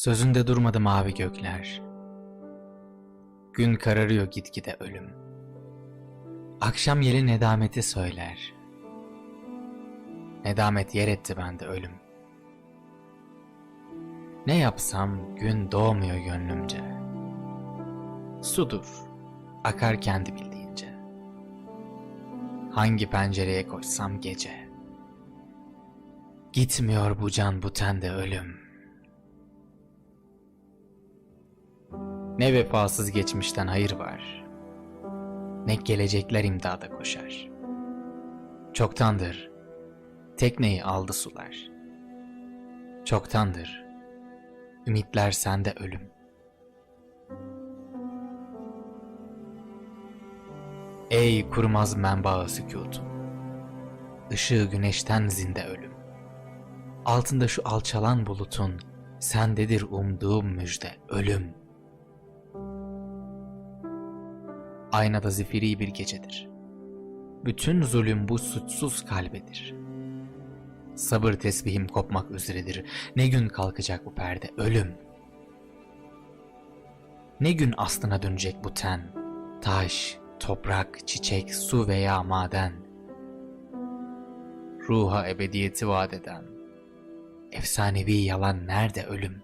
Sözünde durmadı mavi gökler. Gün kararıyor gitgide ölüm. Akşam yeli nedameti söyler. Nedamet yer etti bende ölüm. Ne yapsam gün doğmuyor gönlümce. Sudur, akar kendi bildiğince. Hangi pencereye koşsam gece. Gitmiyor bu can bu tende ölüm. Ne vefasız geçmişten hayır var. Ne gelecekler imdada koşar. Çoktandır tekneyi aldı sular. Çoktandır ümitler sende ölüm. Ey kurmaz menbaı sükutum. Işığı güneşten zinde ölüm. Altında şu alçalan bulutun sendedir umduğum müjde ölüm. Aynada zifiri bir gecedir. Bütün zulüm bu suçsuz kalbedir. Sabır tesbihim kopmak üzeredir. Ne gün kalkacak bu perde ölüm. Ne gün aslına dönecek bu ten, taş, toprak, çiçek, su veya maden. Ruha ebediyeti vaat eden, efsanevi yalan nerede ölüm?